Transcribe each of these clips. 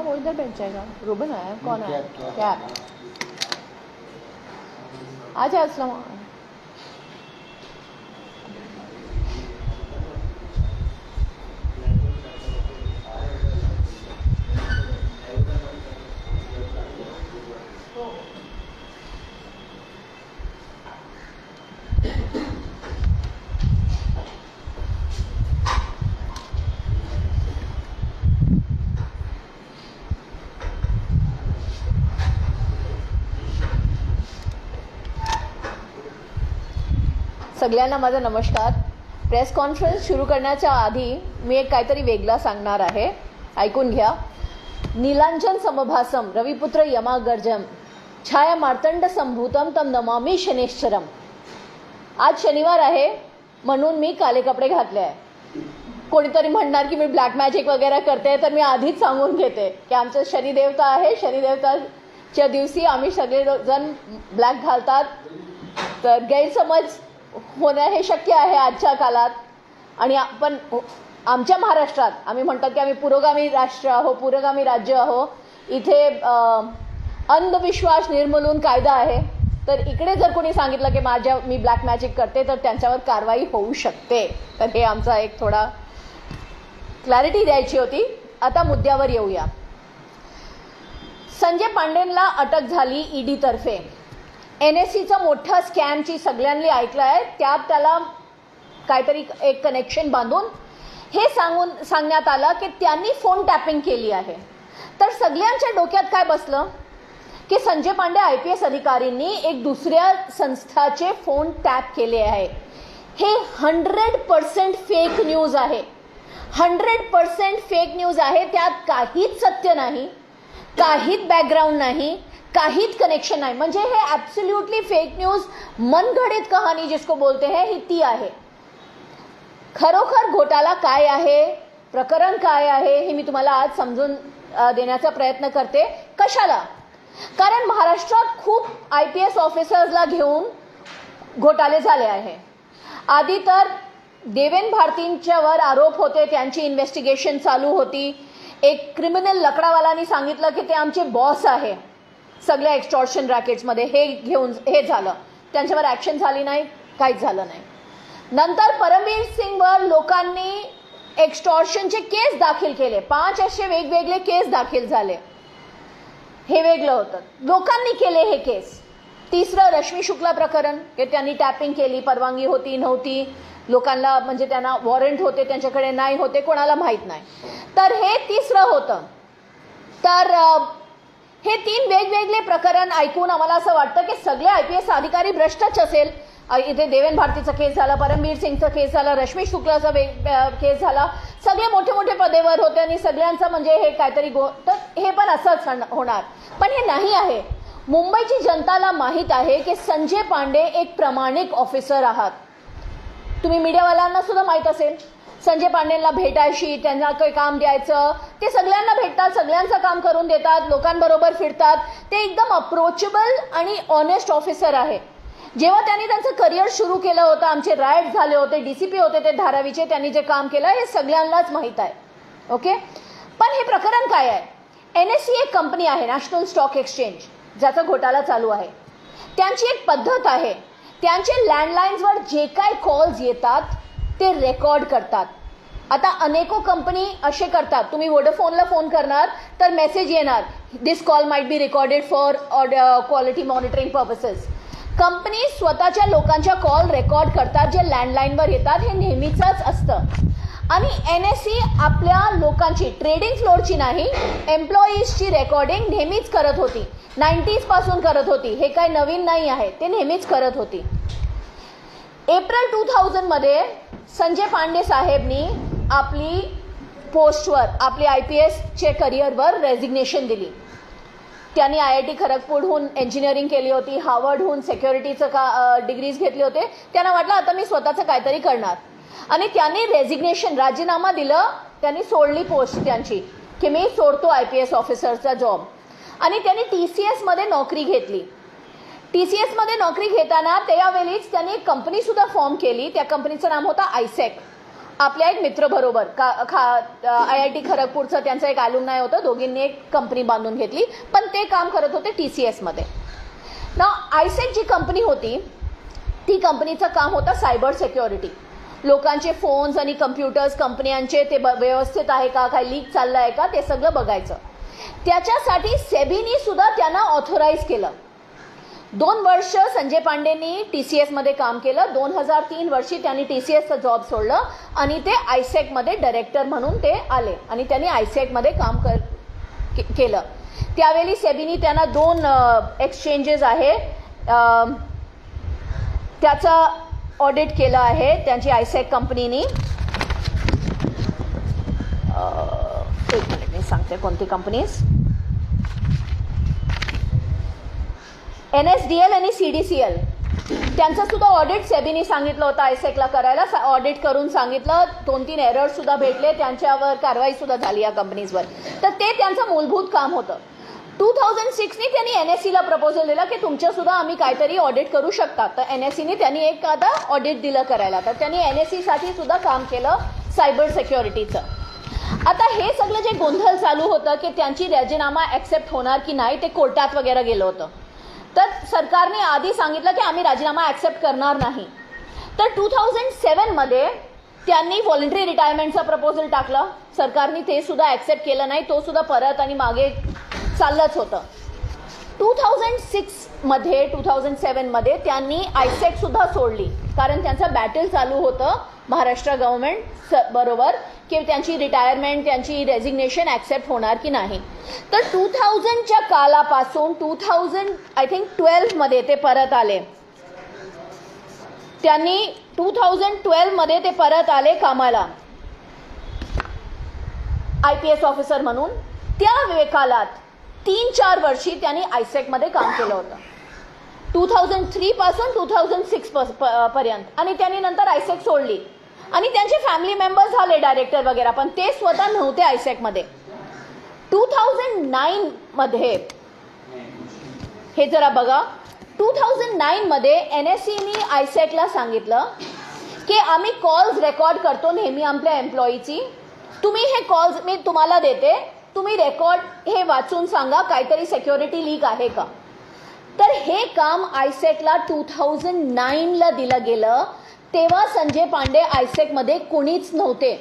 हाँ वो इधर बैठ जाएगा। रुबन आया कौन आया क्या- आ अच्छा अस्सलाम सगळ्यांना माझा नमस्कार. प्रेस कॉन्फरन्स सुरू करण्याच्या आधी मी एक काहीतरी वेगळा सांगणार आहे. ऐकून घ्या. नीलांजन समभासम रविपुत्र यमागर्जम छाया मार्तंड संभूतम तम नमामी शनेश्वरम. आज शनिवार आहे म्हणून मी काले कपडे घातले आहे. कोणीतरी म्हणणार की मी ब्लॅक मॅजिक वगैरे करते तर मी आधीच सांगून घेते की आमचं शनिदेवता आहे शनिदेवताच्या दिवशी आम्ही सगळे जण ब्लॅक घालतात. तर गैरसमज होणं हे शक्य आहे आजच्या काळात. आणि आपण आमच्या महाराष्ट्रात आम्ही म्हणतात की आम्ही पुरोगामी राष्ट्र आहो पुरोगामी राज्य आहो. इथे अंधविश्वास निर्मूलन कायदा आहे. तर इकडे जर कोणी सांगितलं की माझ्या मी ब्लॅक मॅजिक करते तर त्यांच्यावर कारवाई होऊ शकते. तर हे आमचा एक थोडा क्लॅरिटी द्यायची होती. आता मुद्द्यावर येऊया. संजय पांडेंना अटक झाली ईडीतर्फे. तर्फे एन एस सीचा मोठा स्कॅमची सगळ्यांनी ऐकलं आहे त्यात त्याला काहीतरी एक कनेक्शन बांधून हे सांगून सांगण्यात आलं की त्यांनी फोन टॅपिंग केली आहे. तर सगळ्यांच्या डोक्यात काय बसलं? की Sanjay Pande I P S अधिकारींनी एक दुसऱ्या संस्थाचे फोन टॅप केले आहे. हे हंड्रेड पर्सेंट फेक न्यूज आहे. हंड्रेड पर्सेंट फेक न्यूज आहे त्यात काहीच सत्य नाही काहीच बॅकग्राऊंड नाही काहीच कनेक्शन नाही. म्हणजे हे ॲब्सोल्युटली फेक न्यूज मनगढित कहाणी जिसको बोलते हैं ही ती आहे. खरोखर घोटाला काय आहे? प्रकरण काय आहे? हे मी तुम्हाला आज समजून देण्याचा प्रयत्न करते. कशाला? कारण महाराष्ट्रात खूप आय पी एस ऑफिसर्सला घेऊन घोटाळे झाले आहे. आधी तर देवेन भारतींच्यावर आरोप होते त्यांची इन्व्हेस्टिगेशन चालू होती. एक क्रिमिनल लकडावालांनी सांगितलं की ते आमचे बॉस आहे. सगळ्या एक्स्टॉर्शन रॅकेट्समध्ये हे घेऊन हे झालं. त्यांच्यावर ॲक्शन झाली नाही काहीच झालं नाही. नंतर परमवीर सिंगवर लोकांनी एक्स्टॉर्शनचे केस दाखल केले. पाच असे वेगवेगळे केस दाखल झाले. हे वेगळं होतं. लोकांनी केले हे केस. तिसरं रश्मी शुक्ला प्रकरण की त्यांनी टॅपिंग केली परवानगी होती नव्हती. लोकांना म्हणजे त्यांना वॉरंट होते त्यांच्याकडे नाही होते कोणाला माहीत नाही. तर हे तिसरं होतं. तर हे तीन वेगवेगळे प्रकरण ऐकून आम्हाला असं वाटतं की सगळे आय पी एस अधिकारी भ्रष्टच असेल. इथे देवेन भारतीचा केस झाला परमवीर सिंगचा केस झाला रश्मी शुक्लाचा वेग केस झाला. सगळे मोठे मोठे पदेवर होते आणि सगळ्यांचं म्हणजे हे काहीतरी गो तर हे पण असंच होणार. पण हे नाही आहे. मुंबईची जनताला माहीत आहे की संजय पांडे एक प्रामाणिक ऑफिसर आहात. तुम्ही मीडियावाल्यांना सुद्धा माहीत असेल. संजय पांडेंना भेटायची त्यांना काही काम द्यायचं. ते सगळ्यांना भेटतात सगळ्यांचं काम करून देतात लोकांबरोबर फिरतात. ते एकदम अप्रोचेबल आणि ऑनेस्ट ऑफिसर आहे. जेव्हा त्यांनी त्यांचं करिअर सुरू केलं होतं आमचे रायट झाले होते डीसीपी होते ते धारावीचे त्यांनी जे काम केलं हे सगळ्यांनाच माहीत आहे. ओके पण हे प्रकरण काय आहे? एन एस सी एक कंपनी आहे नॅशनल स्टॉक एक्सचेंज ज्याचा घोटाळा चालू आहे. त्यांची एक पद्धत आहे. त्यांचे लँडलाईन्सवर जे काय कॉल्स येतात ते रेकॉर्ड करतात. आता अनेको कंपनी असे करतात. तुम्ही वोडाफोनला फोन करणार तर मेसेज येणार. This call might be recorded for quality monitoring purposes company स्वतःच्या लोकांच्या कॉल रेकॉर्ड करतात जे लँडलाईनवर येतात हे नेहमीचंच असतं. आणि एन एस सी आपल्या लोकांची ट्रेडिंग फ्लोअरची नाही एम्प्लॉईजची रेकॉर्डिंग नेहमीच करत होती. नाईन्टीजपासून करत होती. हे काय नवीन नाही आहे. ते नेहमीच करत होती. एप्रिल टू थाउजंडमध्ये संजय पांडे साहेबनी आपली पोस्टवर आपली आय पी एसचे करिअरवर रेझिग्नेशन दिली. त्यांनी आय आय टी खरगपूरहून इंजिनिअरिंग केली होती हार्वर्डहून सेक्युरिटीचं का डिग्रीज घेतले होते. त्यांना वाटलं आता मी स्वतःचं काहीतरी करणार. आणि त्यांनी रेझिग्नेशन राजीनामा दिलं त्यांनी सोडली पोस्ट त्यांची की मी सोडतो आय पी एस ऑफिसरचा जॉब आणि त्यांनी टी सी एसमध्ये नोकरी घेतली. टी सी एसमध्ये नोकरी घेताना त्यावेळीच त्यांनी एक कंपनी सुद्धा फॉर्म केली. त्या कंपनीचं नाम होतं आयसेक आपल्या एक मित्र बरोबर का खा आय आय टी खरगपूरचं त्यांचं एक आलुमनाय होतं. दोघींनी एक कंपनी बांधून घेतली. पण ते काम करत होते टी सी एसमध्ये ना आयसेक जी कंपनी होती ती कंपनीचं काम होतं सायबर सिक्युरिटी लोकांचे फोन्स आणि कम्प्युटर्स कंपन्यांचे ते ब- व्यवस्थित आहे का काही लीक चाललं आहे का ते सगळं बघायचं. त्याच्यासाठी सेबीनी सुद्धा त्यांना ऑथोराईज केलं. दोन वर्ष संजय पांडेंनी टी सी एसमध्ये काम केलं. दोन हजार तीन वर्षी त्यांनी टी सी एसचं जॉब सोडलं आणि ते आयसेकमध्ये डायरेक्टर म्हणून ते आले आणि त्यांनी आयसेकमध्ये काम कर के- केलं. त्यावेळी सेबीनी त्यांना दोन एक्सचेंजेस आहे. त्याचं त्याचा ऑडिट केलं आहे त्यांची आयसेक कंपनीनी एक मिनिट मी सांगते कोणती companies N S D L आणि सी डी सी एल. त्यांचं सुद्धा ऑडिट सेबीनी सांगितलं होतं आयसेकला करायला. ऑडिट करून सांगितलं. दोन तीन एरर सुद्धा भेटले. त्यांच्यावर कारवाई सुद्धा झाली या कंपनीजवर तर ते त्यांचं मूलभूत काम होतं. टू थाउजंड सिक्सनी त्यांनी एन एस सीला प्रपोजल दिला की तुमच्यासुद्धा आम्ही काहीतरी ऑडिट करू शकता. तर एन एस सीने त्यांनी एक आता ऑडिट दिलं करायला. तर त्यांनी एन एस सीसाठी सुद्धा काम केलं सायबर सिक्युरिटीचं आता हे सगळं जे गोंधळ चालू होतं की त्यांची राजीनामा ॲक्सेप्ट होणार की नाही ते कोर्टात वगैरे गेलं होतं. तर सरकारने आधी सांगितलं की आम्ही राजीनामा ऍक्सेप्ट करणार नाही. तर टू थाउजंड सेवनमध्ये त्यांनी व्हॉलंटरी रिटायरमेंटचा प्रपोजल टाकलं. सरकारने ते सुद्धा ऍक्सेप्ट केलं नाही. तो सुद्धा परत आणि मागे चाललंच होतं. टू थाउजंड सिक्समध्ये टू थाउजंड सेवनमध्ये त्यांनी आयसेकसुद्धा सोडली. कारण त्यांचं बॅटल चालू होतं महाराष्ट्र गव्हर्नमेंट बरोबर की त्यांची रिटायरमेंट त्यांची रेझिग्नेशन ॲक्सेप्ट होणार की नाही. तर टू थाउजंडच्या कालापासून टू थाउजंड आय थिंक ट्वेल्वमध्ये ते परत आले. त्यांनी टू थाउजंड ट्वेल्वमध्ये ते परत आले कामाला. आय पी एस ऑफिसर म्हणून. त्या वे तीन चार वर्षी त्यांनी आयसेकमध्ये काम केलं होतं. टू थाउजंड थ्री पासून टू थाउजंड सिक्स पर्यंत. आणि त्यांनी नंतर आयसेक सोडली. आणि त्यांचे फॅमिली मेंबर झाले डायरेक्टर वगैरे पण ते स्वतः नव्हते आयसेकमध्ये. टू थाउजंड नाईनमध्ये हे जरा बघा. टू थाउजंड नाईनमध्ये एन एस सीनी आयसेकला सांगितलं की आम्ही कॉल्स रेकॉर्ड करतो नेहमी आपल्या एम्प्लॉईची तुम्ही हे कॉल्स मी तुम्हाला देते. तुम्ही रेकॉर्ड हे वाचून सांगा काहीतरी सेक्युरिटी लीक आहे का? तर हे काम आयसेकला टू थाउजंड नाईनला दिलं गेलं. तेव्हा संजय पांडे आयसेकमध्ये कोणीच नव्हते.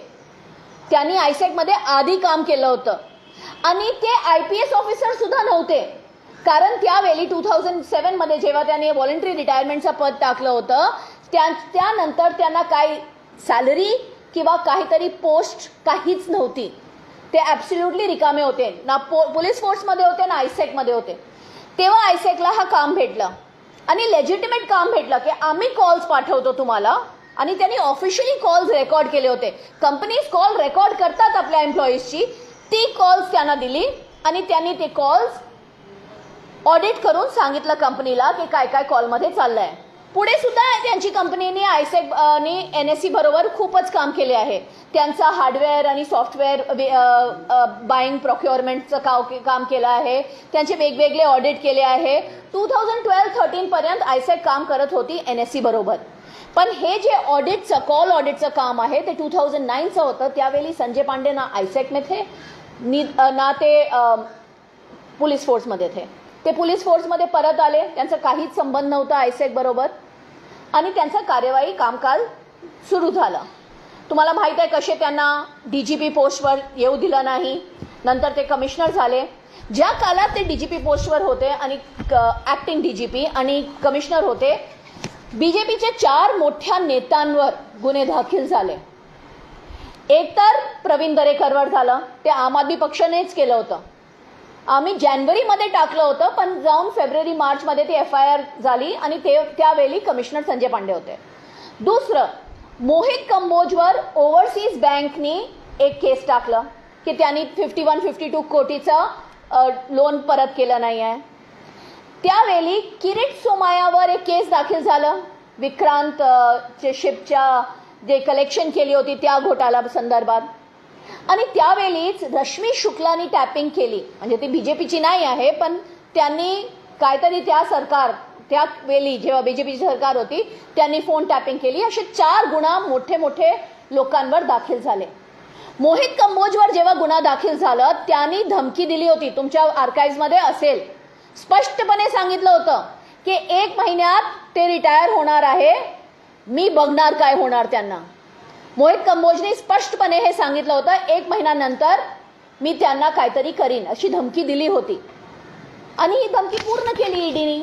त्यांनी आयसेकमध्ये आधी काम केलं होतं. आणि ते आय पी एस ऑफिसर सुद्धा नव्हते. कारण त्यावेळी टू थाउजंड सेवनमध्ये जेव्हा त्यांनी व्हॉलंटरी रिटायरमेंटचं पद टाकलं होतं त्या त्यानंतर त्यांना काही सॅलरी किंवा काहीतरी पोस्ट काहीच नव्हती. ते ॲब्सल्युटली रिकामे होते. ना पो पोलीस फोर्समध्ये होते ना आयसेकमध्ये होते. तेव्हा आयसेकला हा काम भेटलं. आणि लेजिटिमेट काम भेटलं की आम्ही कॉल्स पाठवतो तुम्हाला. आणि त्यांनी ऑफिशियली कॉल्स रेकॉर्ड केले होते. कंपनीज कॉल रेकॉर्ड करतात आपल्या एम्प्लॉईजची ती कॉल्स त्यांना दिली आणि त्यांनी ते कॉल्स ऑडिट करून सांगितलं कंपनीला की काय काय कॉलमध्ये चाललं आहे पुढे सुद्धा त्यांची कंपनीने आयसेक आणि एन एस सी बरोबर खूपच काम केले आहे. त्यांचा हार्डवेअर आणि सॉफ्टवेअर बाईंग प्रोक्युअरमेंटचं काव काम केलं आहे. त्यांचे वेगवेगळे ऑडिट केले आहे. टू थाउजंड ट्वेल्व थर्टीनपर्यंत आयसेक काम करत होती एन एस सी बरोबर. पण हे जे ऑडिटचं कॉल ऑडिटचं काम आहे ते टू थाउजंड नाईनचं होतं. त्यावेळी संजय पांडे ना आयसेकमध्ये थे ना ते पोलीस फोर्समध्ये थे. ते पोलीस फोर्समध्ये परत आले. त्यांचा काहीच संबंध नव्हता आयसेक बरोबर. आणि त्यांचं कार्यवाही कामकाज सुरू झालं. तुम्हाला माहीत आहे कसे त्यांना डी जी पी पोस्टवर येऊ दिलं नाही. नंतर ते कमिशनर झाले. ज्या काळात ते डी जी पी पोस्टवर होते आणि ॲक्टिंग डी जी पी आणि कमिशनर होते बी जे पीचे चार मोठ्या नेत्यांवर गुन्हे दाखल झाले. एक तर प्रवीण दरेकरवर झालं. ते आम आदमी पक्षानेच केलं होतं. आम्ही जानेवारीमध्ये टाकलं होतं पण जाऊन फेब्रुवारी मार्चमध्ये ती एफ आय आर झाली आणि ते त्यावेळी कमिशनर संजय पांडे होते. दुसरं मोहित कंबोजवर ओव्हरसीज बँकनी एक केस टाकलं की त्यांनी फिफ्टी वन फिफ्टी टू कोटीचं लोन परत केलं नाही आहे त्यावेळी किरीट सोमायावर एक केस दाखल झालं. विक्रांत चे शिपच्या जे कलेक्शन केली होती त्या घोटाळा संदर्भात. आणि त्यावेळीच रश्मी शुक्लानी टॅपिंग केली. म्हणजे ती बी जे पीची नाही आहे पण त्यांनी काहीतरी त्या सरकार त्यावेळी जेव्हा बी जे पीची सरकार होती त्यांनी फोन टॅपिंग केली. असे चार गुन्हा मोठे मोठे लोकांवर दाखल झाले. मोहित कंबोजवर जेव्हा गुन्हा दाखल झाला त्यांनी धमकी दिली होती. तुमच्या आर्काईव्हमध्ये असेल. स्पष्टपणे सांगितलं होतं की एक महिन्यात ते रिटायर होणार आहे. मी बघणार काय होणार त्यांना. मोहित कंबोजने स्पष्टपणे हे सांगितलं होतं. एक महिन्यानंतर मी त्यांना काहीतरी करीन अशी धमकी दिली होती. आणि ही धमकी पूर्ण केली ईडीनी.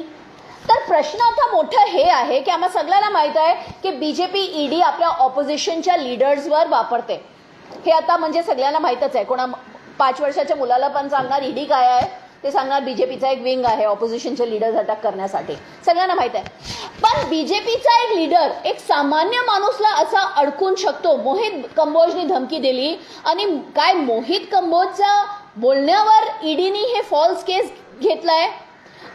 तर प्रश्न आता मोठं हे आहे की आम्हा सगळ्यांना माहीत आहे की बी जे पी ईडी आपल्या ऑपोजिशनच्या लीडर्सवर वापरते. हे आता म्हणजे सगळ्यांना माहीतच आहे. कोणा पाच वर्षाच्या मुलाला पण सांगणार ईडी काय आहे? ते सांगणार बीजेपीचा एक विंग आहे ऑपोजिशनचे लीडर्स अटॅक करण्यासाठी. सगळ्यांना माहीत आहे. पण बीजेपीचा एक लीडर एक सामान्य माणूसला असा अडकून शकतो. मोहित कंबोजनी धमकी दिली. आणि काय मोहित कंबोजचा बोलण्यावर ईडीनी हे फॉल्स केस घेतलाय?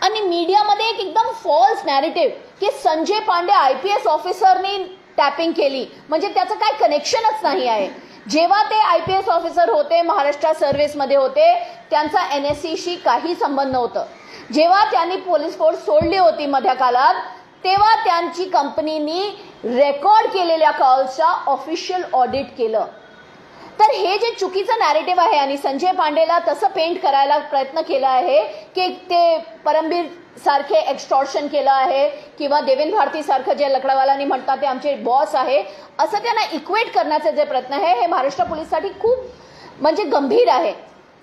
आणि मीडियामध्ये एक एकदम फॉल्स नॅरेटिव्ह की Sanjay Pande I P S ऑफिसरनी tapping केली. म्हणजे त्याचं काय कनेक्शनच नाही आहे. जेव्हा ते आय पी एस ऑफिसर होते महाराष्ट्र सर्व्हिसमध्ये होते त्यांचा एन एस सीशी काही संबंध नव्हतं. जेव्हा त्यांनी पोलीस फोर्स सोडली होती मध्या काळात तेव्हा त्यांची कंपनीनी रेकॉर्ड केलेल्या कॉल्सचा ऑफिशियल ऑडिट केलं. तर हे जे चुकीचं नॅरेटिव्ह आहे आणि संजय पांडेला तसं पेंट करायला प्रयत्न केला आहे की ते परमबीर सारखे एक्स्टॉर्शन केलं आहे किंवा देवेंद्र भारती सारखं जे लकडावालांनी म्हणतात ते आमचे बॉस आहे असं त्यांना इक्वेट करण्याचे जे प्रयत्न आहे हे महाराष्ट्र पोलीससाठी खूप म्हणजे गंभीर आहे.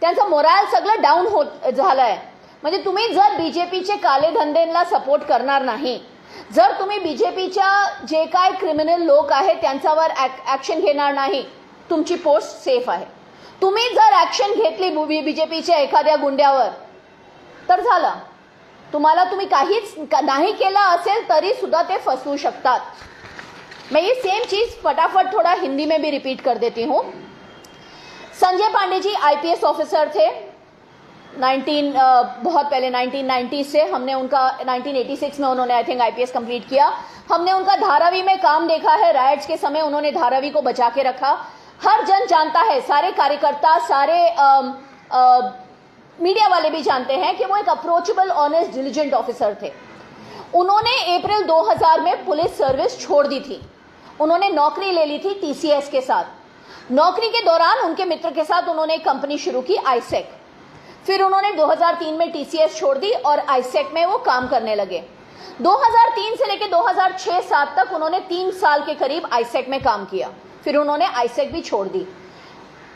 त्यांचं मोराल सगळं डाऊन होत झालं आहे म्हणजे तुम्ही जर बी जे काले धंदेला सपोर्ट करणार नाही जर तुम्ही बी जे पीच्या जे काय क्रिमिनल लोक आहेत त्यांच्यावर ॲक्शन घेणार नाही तुमची पोस्ट सेफ़ आहे. तुम्ही जर ऍक्शन घेतली बीजेपीच्या एखाद्या गुंड्यावर, तर झालं. तुम्हाला तुम्ही काहीच नहीं केला असेल, तरी सुद्धा ते फसवू शकतात. मैं ये सेम चीज़ फटाफट थोड़ा हिंदी में भी रिपीट कर देती हूँ. संजय पांडे जी आईपीएस ऑफिसर थे. 19 बहुत पहले 1990 से हमने उनका 1986 में उन्होंने आई थिंक आईपीएस कंप्लीट किया. हमने उनका धारावी में काम देखा है. राइट्स के समय उन्होंने धारावी को बचा के रखा. हर जन जानता है सारे कार्यकर्ता सारे अम, अ, मीडिया वाले भी जानते हैं कि वो एक अप्रोचेबल ऑनेस्ट डिलीजेंट ऑफिसर थे। उन्होंने अप्रैल 2000 में पुलिस सर्विस छोड़ दी थी। उन्होंने नौकरी ले ली थी टीसीएस के साथ। नौकरी के दौरान उनके मित्र के साथ उन्होंने एक कंपनी शुरू की आईसेक फिर उन्होंने 2003 में टीसीएस छोड़ दी और आईसेक में वो काम करने लगे। 2003 से लेकर 2006-7 तक उन्होंने तीन साल के करीब आईसेक में काम किया। फिर उन्होंने आईसेक भी छोड़ दी।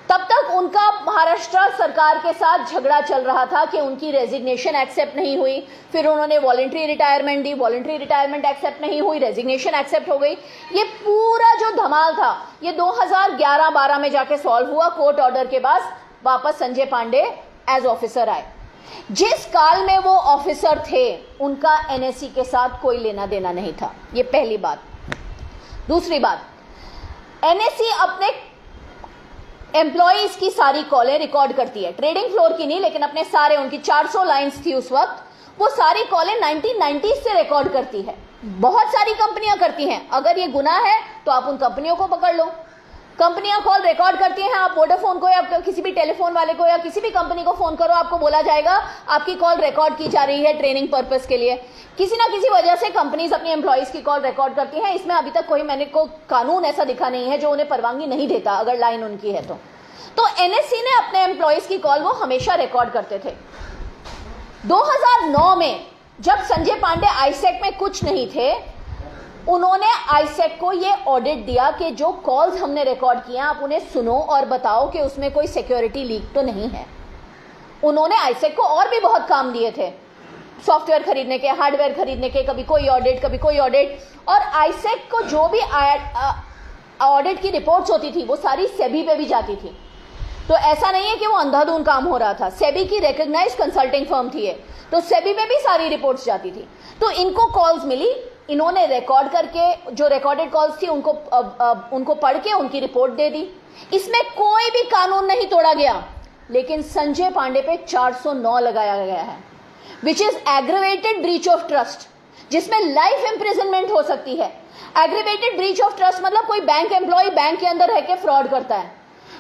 तब तक उनका महाराष्ट्र सरकार के साथ झगड़ा चल रहा था कि उनकी रेजिग्नेशन एक्सेप्ट नहीं हुई। फिर उन्होंने वॉलेंट्री रिटायरमेंट दी। वॉलेंट्री रिटायरमेंट एक्सेप्ट नहीं हुई। रेजिग्नेशन एक्सेप्ट हो गई। ये पूरा जो धमाल था, ये 2011-12 में जाके सॉल्व हुआ। कोर्ट ऑर्डर के बाद वापस संजय पांडे एज ऑफिसर आए। जिस काल में वो ऑफिसर थे, उनका एनएससी के साथ कोई लेना देना नहीं था। ये पहली बात। दूसरी बात एनएससी अपने एम्प्लॉयज़ की सारी कॉलें रिकॉर्ड करती है। ट्रेडिंग फ्लोर की नहीं, लेकिन अपने सारे, उनकी 400 लाइंस थी उस वक्त, वो सारी कॉलें 1990 से रिकॉर्ड करती है। बहुत सारी कंपनियाँ करती हैं। अगर ये गुना है तो आप उन कंपनियों को पकड़ लो। कंपनियाँ कॉल रिकॉर्ड करती हैं, आप वोडाफोन को या किसी भी टेलीफोन वाले को या किसी भी कंपनी को फ़ोन करो, आपको बोला जाएगा, आपकी कॉल रिकॉर्ड की जा रही है ट्रेनिंग पर्पज के लिए। किसी ना किसी वजह से कंपनीज़ अपनी एम्प्लॉयज़ की कॉल रिकॉर्ड करती हैं, इसमें अभी तक कोई मैंने को कानून ऐसा दिखा नहीं है जो उन्हें परवानगी नहीं देता, अगर लाइन उनकी है तो। तो एनएससी ने अपने एम्प्लॉयज़ की कॉल वो हमेशा रिकॉर्ड करते थे। 2009 में, जब संजय पांडे आईसेक में कुछ नहीं थे उन्होंने आईसेक को ये ऑडिट दिया कि जो कॉल्स हमने रिकॉर्ड किए हैं, आप उन्हें सुनो और बताओ कि उसमें कोई सिक्योरिटी लीक तो नहीं है। उन्होंने आईसेक को और भी बहुत काम दिए थे। सॉफ्टवेयर खरीदने के हार्डवेयर खरीदने के कभी कोई ऑडिट कभी कोई ऑडिट और आईसेक को जो भी ऑडिट की रिपोर्ट्स होती थी वो सारी सेबी पे भी जाती थी। तो ऐसा नहीं है कि वो अंधाधुन काम हो रहा था। सेबी की रिकग्नाइज कंसल्टिंग फर्म थी तो सेबी में भी सारी रिपोर्ट्स जाती थी। तो इनको कॉल्स मिली इन्होंने रिकॉर्ड करके जो रिकॉर्डेड कॉल्स थी उनको अब, अब, उनको पढ़ के उनकी रिपोर्ट दे दी। इसमें कोई भी कानून नहीं तोड़ा गया लेकिन संजय पांडे पे 409 लगाया गया है which is aggravated breach of trust जिसमें लाइफ इम्प्रिजनमेंट हो सकती है। एग्रीवेटेड ब्रीच ऑफ़ ट्रस्ट मतलब कोई बैंक एम्प्लॉय बैंक के अंदर रह के फ्रॉड करता है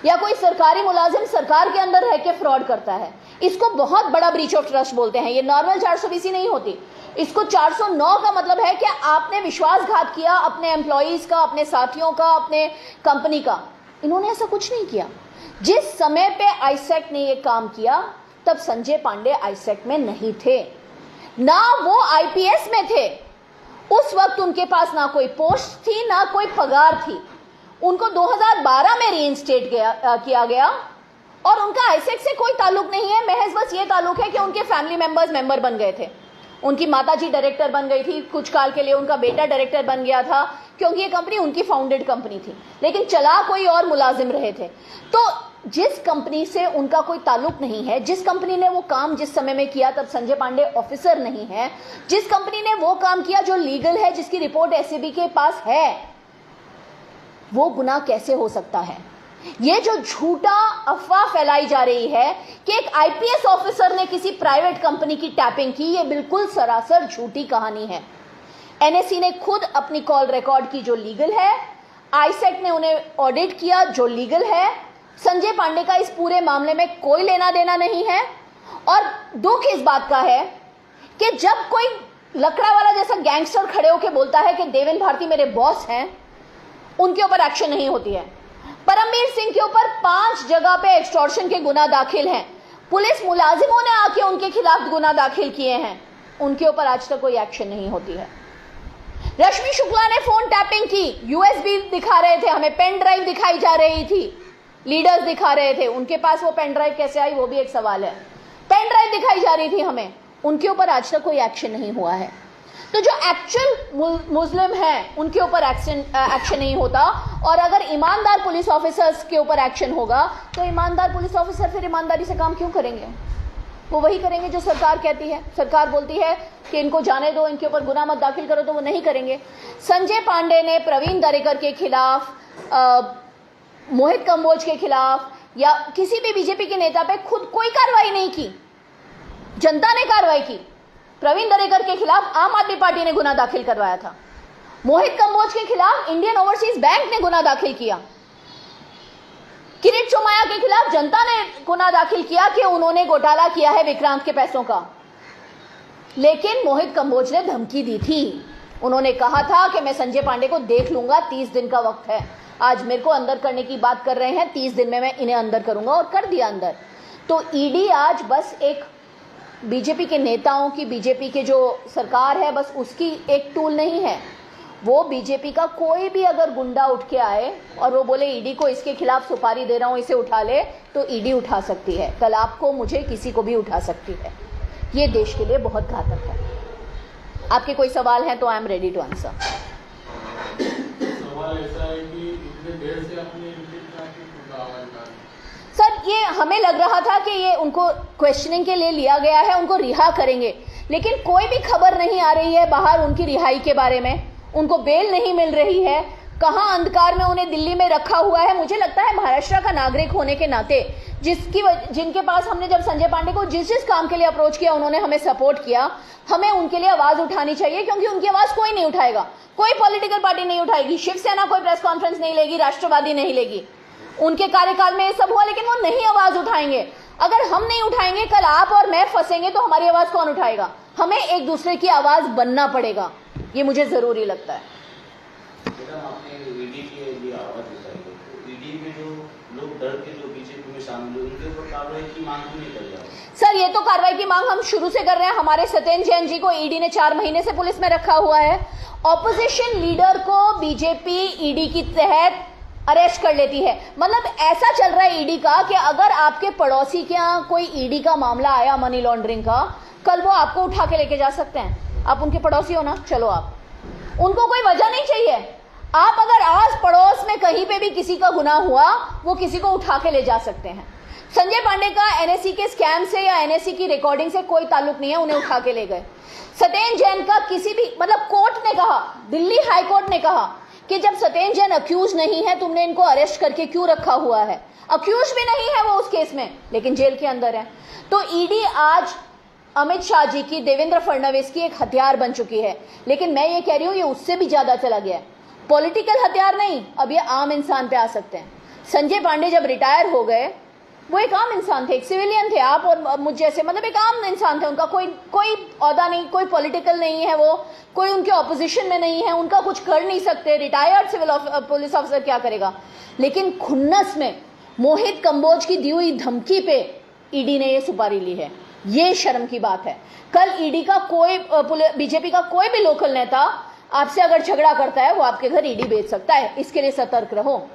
या कोई सरकारी मुलाजिम सरकार के अंदर रह के फ्रॉड करता है। इसको बहुत बड़ा ब्रीच ऑफ़ ट्रस्ट बोलते हैं। ये नॉर्मल चार सौ नहीं होती। इसको 409 का मतलब है कि आपने विश्वासघात किया अपने एम्प्लॉयज़ का, अपने साथियों का, अपने कंपनी का। इन्होंने ऐसा कुछ नहीं किया। जिस समय पे आईसेक ने ये काम किया, तब संजय पांडे आईसेक में नहीं थे। ना वो आईपीएस में थे। उस वक्त उनके पास ना कोई पोस्ट थी, ना कोई पगार थी। उनको 2012 में रीइंस्टेट किया गया। और उनका आईसेक से कोई ताल्लुक नहीं है। महज बस ये ताल्लुक है कि उनके फैमिली मेंबर्स मेंबर बन गए थे। उनकी माता जी डायरेक्टर बन गई थी। कुछ काल के लिए उनका बेटा डायरेक्टर बन गया था, क्योंकि ये कंपनी उनकी फाउंडेड कंपनी थी। लेकिन चला कोई और मुलाजिम रहे थे। तो जिस कंपनी से उनका कोई ताल्लुक नहीं है, जिस कंपनी ने वो काम जिस समय में किया तब संजय पांडे ऑफिसर नहीं है, जिस कंपनी ने वो काम किया जो लीगल है, जिसकी रिपोर्ट एसएबी के पास है, वो गुना कैसे हो सकता है? ये जो झूठा अफवाह फैलाई जा रही है कि एक आईपीएस ऑफिसर ने किसी प्राइवेट कंपनी की टैपिंग की, ये बिल्कुल सरासर झूठी कहानी है। एनएससी ने खुद अपनी कॉल रिकॉर्ड की जो लीगल है आईसेट ने उन्हें ऑडिट किया जो लीगल है। संजय पांडे का इस पूरे मामले में कोई लेना देना नहीं है। और दुख इस बात का है कि जब कोई लकड़ा वाला जैसा गैंगस्टर खड़े होकर बोलता है कि देवेंद्र भारती मेरे बॉस हैं, उनके ऊपर एक्शन नहीं होती है। परमवीर सिंह के ऊपर पाँच जगह पे एक्सटॉर्शन के गुना दाखिल हैं। पुलिस मुलाजिमों ने आके उनके खिलाफ गुना दाखिल किए हैं। उनके ऊपर आज तक कोई एक्शन नहीं होती है। रश्मि शुक्ला ने फ़ोन टैपिंग की। यूएसबी दिखा रहे थे, हमें पेन ड्राइव दिखाई जा रही थी। लीडर्स दिखा रहे थे, उनके पास वो पेन ड्राइव कैसे आई, वो भी एक सवाल है। पेन ड्राइव दिखाई जा रही थी हमें। उनके ऊपर आज तक कोई एक्शन नहीं हुआ है। तो जो एक्चुअल मुस्लिम हैं, उनके ऊपर एक्शन एक्शन नहीं होता। और अगर ईमानदार पुलिस ऑफिसर्स के ऊपर एक्शन होगा तो ईमानदार पुलिस ऑफिसर फिर ईमानदारी से काम क्यों करेंगे? वो वही करेंगे जो सरकार कहती है। सरकार बोलती है कि इनको जाने दो, इनके ऊपर गुना मत दाखिल करो तो वो नहीं करेंगे। संजय पांडे ने प्रवीण दरेकर के खिलाफ मोहित कंबोज के खिलाफ, या किसी भी बीजेपी के नेता पे खुद कोई कार्रवाई नहीं की। जनता ने कार्रवाई की। प्रवीण दरेकर के खिलाफ आम आदमी पार्टी ने गुना दाखिल करवाया था। मोहित कंबोज के खिलाफ इंडियन ओवरसीज बैंक ने गुना दाखिल किया। किरीट चोमाया के खिलाफ जनता ने गुना दाखिल किया कि उन्होंने घोटाला किया है विक्रांत के पैसों का। लेकिन मोहित कंबोज ने धमकी दी थी। उन्होंने कहा था कि मैं संजय पांडे को देख लूँगा, तीस दिन का वक्त है। आज मेरे को अंदर करने की बात कर रहे हैं, तीस दिन में मैं इन्हें अंदर करूँगा और कर दिया अंदर। तो ईडी आज बस एक बीजेपी के नेताओं की बीजेपी के जो सरकार है, बस उसकी एक टूल नहीं है। वो बीजेपी का कोई भी अगर गुंडा उठ के आए और वो बोले, ईडी को इसके खिलाफ सुपारी दे रहा हूँ, इसे उठा ले तो ईडी उठा सकती है। कल आपको, मुझे किसी को भी उठा सकती है। ये देश के लिए बहुत घातक है। आपके कोई सवाल है तो I am ready to answer सवाल ऐसा है कि इतने देर से अपने सर ये हमें लग रहा था कि ये उनको क्वेश्चनिंग के लिए लिया गया है, उनको रिहा करेंगे। लेकिन कोई भी खबर नहीं आ रही है बाहर उनकी रिहाई के बारे में। उनको बेल नहीं मिल रही है। कहाँ अंधकार में उन्हें दिल्ली में रखा हुआ है? मुझे लगता है महाराष्ट्र का नागरिक होने के नाते, जिसकी जिनके पास हमने जब संजय पांडे को जिस जिस काम के लिए अप्रोच किया, उन्होंने हमें सपोर्ट किया, हमें उनके लिए आवाज़ उठानी चाहिए, क्योंकि उनकी आवाज़ कोई नहीं उठाएगा। कोई पॉलिटिकल पार्टी नहीं उठाएगी। शिवसेना कोई प्रेस कॉन्फ्रेंस नहीं लेगी, राष्ट्रवादी नहीं लेगी। उनके कार्यकाल में ये सब हुआ लेकिन वो नहीं आवाज़ उठाएँगे। अगर हम नहीं उठाएँगे कल आप और मैं फंसेंगे तो हमारी आवाज़ कौन उठाएगा? हमें एक दूसरे की आवाज़ बनना पड़ेगा। ये मुझे ज़रूरी लगता है। सर ये तो कार्रवाई की मांग हम शुरू से कर रहे हैं। हमारे सत्येंद्र जैन जी को ईडी ने चार महीने से पुलिस में रखा हुआ है। ऑपोजिशन लीडर को बीजेपी ईडी की तहत अरेस्ट कर लेती है। मतलब ऐसा चल रहा है ईडी का कि अगर आपके पड़ोसी के यहाँ कोई ईडी का मामला आया मनी लॉन्ड्रिंग का, कल वो आपको उठा के लेके जा सकते हैं। आप उनके पड़ोसी हो ना? चलो आप। उनको कोई वजह नहीं चाहिए। आप अगर आज पड़ोस में कहीं पे भी किसी का गुना हुआ, वो किसी को उठा के ले जा सकते हैं। संजय पांडे का एनएससी के स्कैम से या एनएससी की रिकॉर्डिंग से कोई ताल्लुक नहीं है, उन्हें उठा के ले गए। सत्येन जैन का किसी भी मतलब कोर्ट ने कहा, दिल्ली हाई कोर्ट ने कहा कि जब सत्येंद्र जैन अक्यूज नहीं है, तुमने इनको अरेस्ट करके क्यों रखा हुआ है? अक्यूज भी नहीं है वो उस केस में, लेकिन जेल के अंदर है। तो ईडी आज अमित शाह जी की, देवेंद्र फडणवीस की एक हथियार बन चुकी है। लेकिन मैं ये कह रही हूँ, ये उससे भी ज़्यादा चला गया है। पॉलिटिकल हथियार नहीं, अब ये आम इंसान पे आ सकते हैं। संजय पांडे जब रिटायर हो गए वो एक आम इंसान थे, एक सिविलियन थे आप और मुझ जैसे मतलब एक आम इंसान थे उनका, कोई कोई अहदा नहीं, कोई पॉलिटिकल नहीं है वो, कोई उनके ऑपोजिशन में नहीं है, उनका कुछ कर नहीं सकते रिटायर्ड सिविल पुलिस ऑफिसर क्या करेगा? लेकिन खुन्नस में, मोहित कंबोज की दी हुई धमकी पे ईडी ने ये सुपारी ली है। ये शर्म की बात है। कल ईडी का कोई बीजेपी का कोई भी लोकल नेता आपसे अगर झगड़ा करता है, वो आपके घर ईडी भेज सकता है। इसके लिए सतर्क रहो।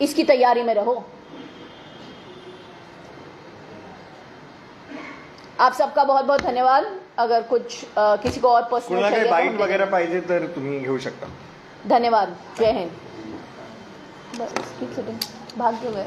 इसकी तैयारी में रहो। आप सबका बहुत बहुत धन्यवाद। अगर कुछ आ, किसी को और पर्सनल तो बाईट वगैरे पाहिजे तर तुम्ही घेऊ शकता धन्यवाद। जय हिंद। बस. भाग गए